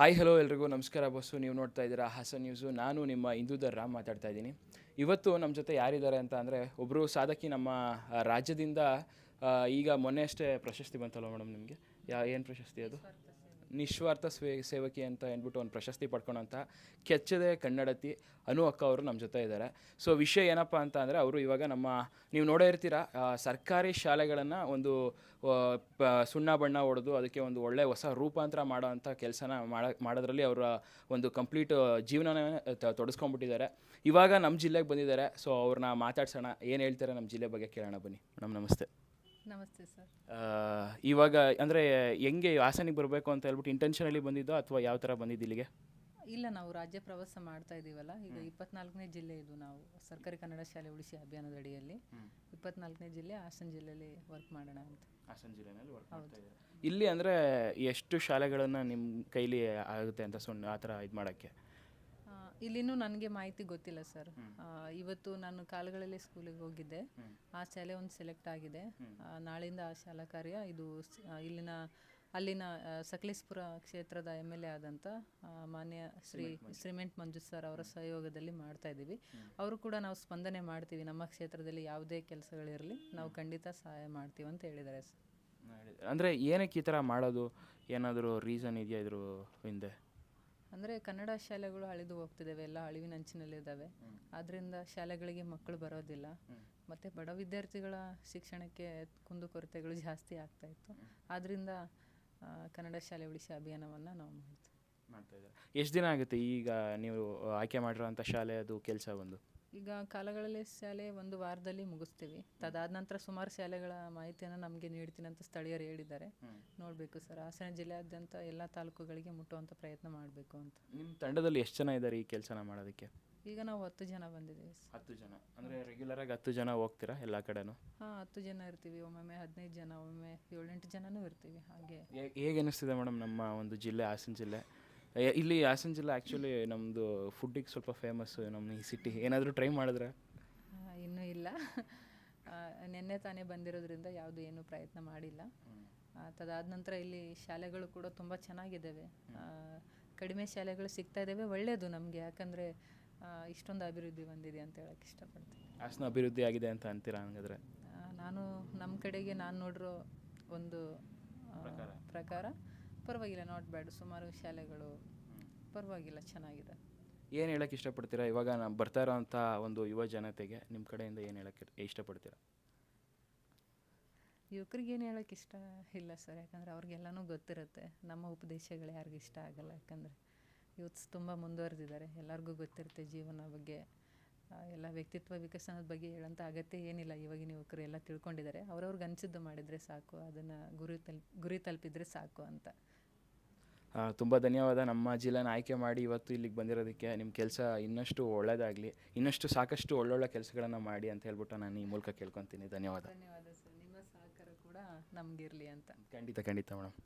Hi hello ಎಲ್ರಿಗೂ. ನಮಸ್ಕಾರ bus ನೀವು ನೋಡ್ತಾ ಇದ್ದೀರಾ ಹಾಸನ್ ನ್ಯೂಸು ನಾನು ನಿಮ್ಮ ಇಂದೂದರ್ ರಾಮ್ ಮಾತಾಡ್ತಾ ಇದ್ದೀನಿ. ಇವತ್ತು ನಮ್ಮ ಜೊತೆ ಯಾರಿದ್ದಾರೆ ಅಂತ ಅಂದರೆ ಒಬ್ಬರು ಸಾಧಕಿ ನಮ್ಮ ರಾಜ್ಯದಿಂದ ಈಗ ಮೊನ್ನೆ ಅಷ್ಟೇ ಪ್ರಶಸ್ತಿ ಬಂತಲ್ಲ ಮೇಡಮ್ ನಿಮಗೆ? ಯಾ, ಏನು ಪ್ರಶಸ್ತಿ ಅದು? ನಿಸ್ವಾರ್ಥ ಸ್ವೇ ಸೇವಕಿ ಅಂತ ಅಂದ್ಬಿಟ್ಟು ಒಂದು ಪ್ರಶಸ್ತಿ ಪಡ್ಕೊಂಡಂಥ ಕೆಚ್ಚದೆ ಕನ್ನಡತಿ ಅನು ಅಕ್ಕ ಅವರು ನಮ್ಮ ಜೊತೆ ಇದ್ದಾರೆ ಸೊ ವಿಷಯ ಏನಪ್ಪ ಅಂತ ಅಂದರೆ ಅವರು ಇವಾಗ ನಮ್ಮ, ನೀವು ನೋಡೇ ಇರ್ತೀರ ಸರ್ಕಾರಿ ಶಾಲೆಗಳನ್ನು ಒಂದು ಸುಣ್ಣ ಬಣ್ಣ ಹೊಡೆದು ಅದಕ್ಕೆ ಒಂದು ಒಳ್ಳೆ ಹೊಸ ರೂಪಾಂತರ ಮಾಡೋ ಅಂಥ ಕೆಲಸನ ಮಾಡ, ಮಾಡೋದ್ರಲ್ಲಿ ಅವರ ಒಂದು ಕಂಪ್ಲೀಟ್ ಜೀವನನೇ ತೊಡಸ್ಕೊಂಡ್ಬಿಟ್ಟಿದ್ದಾರೆ. ಇವಾಗ ನಮ್ಮ ಜಿಲ್ಲೆಗೆ ಬಂದಿದ್ದಾರೆ. ಸೊ ಅವ್ರನ್ನ ಮಾತಾಡ್ಸೋಣ. ಏನು ಹೇಳ್ತಾರೆ ನಮ್ಮ ಜಿಲ್ಲೆ ಬಗ್ಗೆ ಕೇಳೋಣ ಬನ್ನಿ. ಮೇಡಮ್ ನಮಸ್ತೆ. ನಮಸ್ತೆ ಸರ್. ಇವಾಗ ಅಂದರೆ ಹೆಂಗೆ ಹಾಸನಿಗೆ ಬರಬೇಕು ಅಂತ ಹೇಳ್ಬಿಟ್ಟು ಇಂಟೆನ್ಷನಲ್ಲಿ ಬಂದಿದ್ದೋ ಅಥವಾ ಯಾವ ಥರ ಬಂದಿದ್ದು ಇಲ್ಲಿಗೆ? ಇಲ್ಲ ನಾವು ರಾಜ್ಯ ಪ್ರವಾಸ ಮಾಡ್ತಾ ಇದ್ದೀವಲ್ಲ ಈಗ ಇಪ್ಪತ್ನಾಲ್ಕನೇ ಜಿಲ್ಲೆ ಇದು ನಾವು ಸರ್ಕಾರಿ ಕನ್ನಡ ಶಾಲೆ ಉಳಿಸಿ ಅಭಿಯಾನದ ಅಡಿಯಲ್ಲಿ. ಇಪ್ಪತ್ನಾಲ್ಕನೇ ಜಿಲ್ಲೆ ಹಾಸನ ಜಿಲ್ಲೆಯಲ್ಲಿ ವರ್ಕ್ ಮಾಡೋಣ ಅಂತ. ಹಾಸನ ಜಿಲ್ಲೆನಲ್ಲಿ ವರ್ಕ್ ಮಾಡ್ತಾ ಇದ್ದಾರೆ? ಇಲ್ಲಿ ಅಂದರೆ ಎಷ್ಟು ಶಾಲೆಗಳನ್ನು ನಿಮ್ಮ ಕೈಲಿ ಆಗುತ್ತೆ ಅಂತ ಸುಣ್ಣ ಆ ಥರ ಇದು ಮಾಡೋಕ್ಕೆ? ಇಲ್ಲಿನೂ ನನಗೆ ಮಾಹಿತಿ ಗೊತ್ತಿಲ್ಲ ಸರ್. ಇವತ್ತು ನಾನು ಕಾಲುಗಳಲ್ಲಿ ಸ್ಕೂಲಿಗೆ ಹೋಗಿದ್ದೆ. ಆ ಶಾಲೆ ಒಂದು ಸೆಲೆಕ್ಟ್ ಆಗಿದೆ. ಆ, ನಾಳೆಯಿಂದ ಆ ಶಾಲಾ ಕಾರ್ಯ ಇದು ಸ್- ಆ, ಇಲ್ಲಿನ ಅಲ್ಲಿನ ಆ, ಸಕಲೇಶ್ಪುರ ಕ್ಷೇತ್ರದ ಎಂ ಎಲ್ ಎ ಆದಂಥ ಆ, ಮಾನ್ಯ ಶ್ರೀ ಶ್ರೀಮೆಂಟ್ ಮಂಜು. ಸರ್ ಅವರ ಸಹಯೋಗದಲ್ಲಿ ಮಾಡ್ತಾ ಇದ್ದೀವಿ. ಅವರು ಕೂಡ ನಾವು ಸ್ಪಂದನೆ ಮಾಡ್ತೀವಿ. ನಮ್ಮ ಕ್ಷೇತ್ರದಲ್ಲಿ ಯಾವುದೇ ಕೆಲಸಗಳಿರಲಿ ನಾವು ಖಂಡಿತ ಸಹಾಯ ಮಾಡ್ತೀವಿ ಅಂತ ಹೇಳಿದ್ದಾರೆ ಸರ್. ಅಂದರೆ ಏನಕ್ಕೆ ಈ ಥರ ಮಾಡೋದು? ಏನಾದರೂ ರೀಸನ್ ಇದೆಯಾ ಇದ್ರ ಹಿಂದೆ? ಅಂದರೆ ಕನ್ನಡ ಶಾಲೆಗಳು ಅಳಿದು ಹೋಗ್ತಿದ್ದಾವೆ ಎಲ್ಲ ಅಳಿವಿನ ಅಂಚಿನಲ್ಲಿದ್ದಾವೆ ಆದ್ದರಿಂದ ಶಾಲೆಗಳಿಗೆ ಮಕ್ಕಳು ಬರೋದಿಲ್ಲ. ಮತ್ತು ಬಡ ವಿದ್ಯಾರ್ಥಿಗಳ ಶಿಕ್ಷಣಕ್ಕೆ ಕುಂದುಕೊರತೆಗಳು ಜಾಸ್ತಿ ಆಗ್ತಾ ಇತ್ತು. ಆದ್ದರಿಂದ ಕನ್ನಡ ಶಾಲೆ ಉಳಿಸಿ ಅಭಿಯಾನವನ್ನು ನಾವು ಮಾಡ್ತೀವಿ. ಮಾಡ್ತಾ ಇದ್ದಾರೆ. ಎಷ್ಟು ದಿನ ಆಗುತ್ತೆ ಈಗ ನೀವು ಆಯ್ಕೆ ಮಾಡಿರೋಂಥ ಶಾಲೆ ಅದು ಕೆಲಸ ಒಂದು? ಈಗ ಕಾಲಗಳಲ್ಲಿ ಶಾಲೆ ಒಂದು ವಾರದಲ್ಲಿ ಮುಗಿಸ್ತೀವಿ. ತದಾದ ನಂತರ ಸುಮಾರು ಶಾಲೆಗಳ ಮಾಹಿತಿಯನ್ನು ನಮಗೆ ನೀಡ್ತೀನಿ ಅಂತ ಸ್ಥಳೀಯರು ಹೇಳಿದ್ದಾರೆ. ನೋಡಬೇಕು ಸರ್. ಹಾಸನ ಜಿಲ್ಲೆಯಾದ್ಯಂತ ಎಲ್ಲ ತಾಲೂಕುಗಳಿಗೆ ಮುಟ್ಟುವಂಥ ಪ್ರಯತ್ನ ಮಾಡಬೇಕು ಅಂತ. ನಿಮ್ಮ ತಂಡದಲ್ಲಿ ಎಷ್ಟು ಜನ ಇದ್ದಾರೆ ಈ ಕೆಲಸನ ಮಾಡೋದಕ್ಕೆ? ಈಗ ನಾವು ಹತ್ತು ಜನ ಬಂದಿದ್ದೀವಿ ಹತ್ತು ಜನ. ಅಂದರೆ ರೆಗ್ಯುಲರಾಗಿ ಹತ್ತು ಜನ ಹೋಗ್ತೀರಾ ಎಲ್ಲ ಕಡೆನೂ? ಹಾಂ ಹತ್ತು ಜನ ಇರ್ತೀವಿ. ಒಮ್ಮೊಮ್ಮೆ ಹದಿನೈದು ಜನ ಒಮ್ಮೆ ಏಳೆಂಟು ಜನನೂ ಇರ್ತೀವಿ ಹಾಗೆ. ಹೇಗೆ ಅನಿಸ್ತಿದೆ ಮೇಡಮ್ ನಮ್ಮ ಒಂದು ಜಿಲ್ಲೆ ಹಾಸನ ಜಿಲ್ಲೆ? ಇಲ್ಲಿ ಹಾಸನ ಜಿಲ್ಲೆ ಆ್ಯಕ್ಚುಲಿ ನಮ್ಮದು ಫುಡ್ಡಿಗೆ ಸ್ವಲ್ಪ ಫೇಮಸ್ಸು ನಮ್ಮ ಈ ಸಿಟಿ ಏನಾದರೂ ಟ್ರೈ ಮಾಡಿದ್ರೆ? ಇನ್ನೂ ಇಲ್ಲ. ನಿನ್ನೆ ತಾನೇ ಬಂದಿರೋದ್ರಿಂದ ಯಾವುದು ಏನೂ ಪ್ರಯತ್ನ ಮಾಡಿಲ್ಲ. ಆ, ತದಾದ ನಂತರ ಇಲ್ಲಿ ಶಾಲೆಗಳು ಕೂಡ ತುಂಬ ಚೆನ್ನಾಗಿದ್ದಾವೆ. ಕಡಿಮೆ ಶಾಲೆಗಳು ಸಿಗ್ತಾ ಇದ್ದಾವೆ ಒಳ್ಳೆಯದು ನಮಗೆ. ಯಾಕಂದರೆ ಇಷ್ಟೊಂದು ಅಭಿವೃದ್ಧಿ ಬಂದಿದೆ ಅಂತ ಹೇಳಕ್ಕೆ ಇಷ್ಟಪಡ್ತೀನಿ. ಹಾಸನ ಅಭಿವೃದ್ಧಿ ಆಗಿದೆ ಅಂತ ಅಂತೀರಾ ಹಂಗಾದ್ರೆ? ನಾನು ನಮ್ಮ ಕಡೆಗೆ ನಾನು ನೋಡಿರೋ ಒಂದು ಪ್ರಕಾರ. ಪರವಾಗಿಲ್ಲ ನಾಟ್ ಬ್ಯಾಡ್ ಸುಮಾರು ಶಾಲೆಗಳು ಪರವಾಗಿಲ್ಲ ಚೆನ್ನಾಗಿದೆ. ಏನು ಹೇಳಕ್ಕೆ ಇಷ್ಟಪಡ್ತೀರಾ? ಇವಾಗ ನಾವು ಬರ್ತಾ ಇರೋಂಥ ಒಂದು ಯುವ ಜನತೆಗೆ ನಿಮ್ಮ ಕಡೆಯಿಂದ ಏನು ಹೇಳಕ್ಕೆ ಇಷ್ಟಪಡ್ತೀರಾ? ಯುವಕರಿಗೆ ಏನು ಹೇಳೋಕ್ಕೆ ಇಷ್ಟ ಇಲ್ಲ ಸರ್ ಯಾಕಂದರೆ ಅವ್ರಿಗೆಲ್ಲನೂ ಗೊತ್ತಿರುತ್ತೆ. ನಮ್ಮ ಉಪದೇಶಗಳು ಯಾರಿಗೂ ಇಷ್ಟ ಆಗಲ್ಲ. ಯಾಕಂದರೆ ಯೂತ್ಸ್ ತುಂಬ ಮುಂದುವರೆದಿದ್ದಾರೆ. ಎಲ್ಲರಿಗೂ ಗೊತ್ತಿರುತ್ತೆ ಜೀವನ ಬಗ್ಗೆ. ಎಲ್ಲ ವ್ಯಕ್ತಿತ್ವ ವಿಕಸನದ ಬಗ್ಗೆ ಹೇಳೋಂಥ ಅಗತ್ಯ ಏನಿಲ್ಲ. ಇವಾಗಿನ ಯುವಕರು ಎಲ್ಲ ತಿಳ್ಕೊಂಡಿದ್ದಾರೆ. ಅವ್ರವ್ರಿಗೆ ಅನಿಸಿದ್ದು ಮಾಡಿದರೆ ಸಾಕು. ಅದನ್ನು ಗುರಿ ತಲ್ಪ ಗುರಿ ತಲುಪಿದರೆ ಸಾಕು ಅಂತ. ತುಂಬ ಧನ್ಯವಾದ. ನಮ್ಮ ಜಿಲ್ಲೆನ ಆಯ್ಕೆ ಮಾಡಿ ಇವತ್ತು ಇಲ್ಲಿಗೆ ಬಂದಿರೋದಕ್ಕೆ ನಿಮ್ಮ ಕೆಲಸ ಇನ್ನಷ್ಟು ಒಳ್ಳೆಯದಾಗಲಿ ಇನ್ನಷ್ಟು ಸಾಕಷ್ಟು ಒಳ್ಳೊಳ್ಳೆ ಕೆಲಸಗಳನ್ನು ಮಾಡಿ ಅಂತ ಹೇಳ್ಬಿಟ್ಟು ನಾನು ಈ ಮೂಲಕ ಕೇಳ್ಕೊತೀನಿ. ಧನ್ಯವಾದ. ಧನ್ಯವಾದ ಸರ್. ನಿಮ್ಮ ಸಹಕಾರ ಕೂಡ ನಮಗಿರಲಿ ಅಂತ. ಖಂಡಿತ ಖಂಡಿತ ಮೇಡಮ್